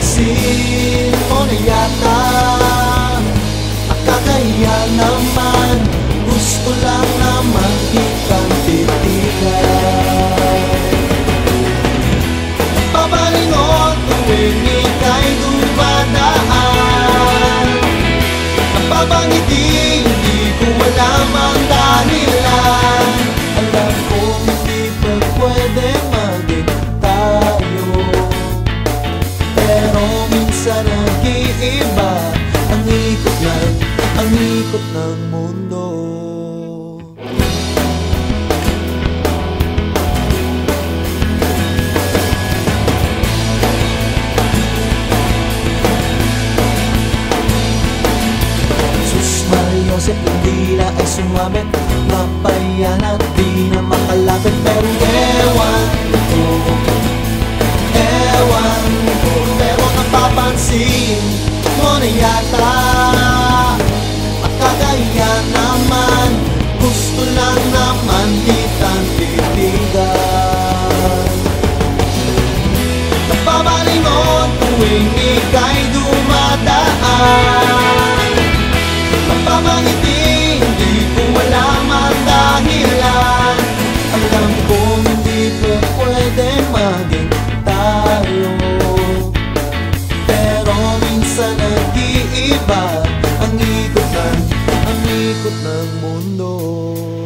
Pansin mo na yata. Nakakaya ikot ng mundo. Joseph hindi na ay sumabit Napayan at di na makalapit Pero ewan ko. Ewan ko Pero napapansin mo na yata bagay ka naman Gusto lang naman din phút nàng muốn đôi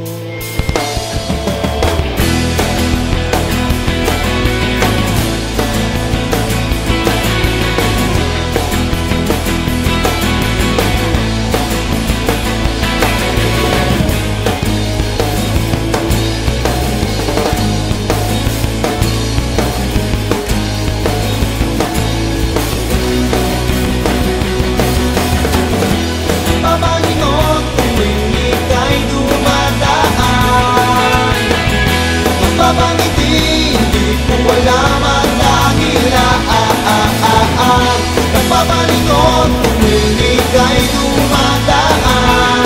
Panginoon, tumilig ay dumadaan.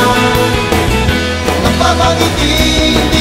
Napapangiti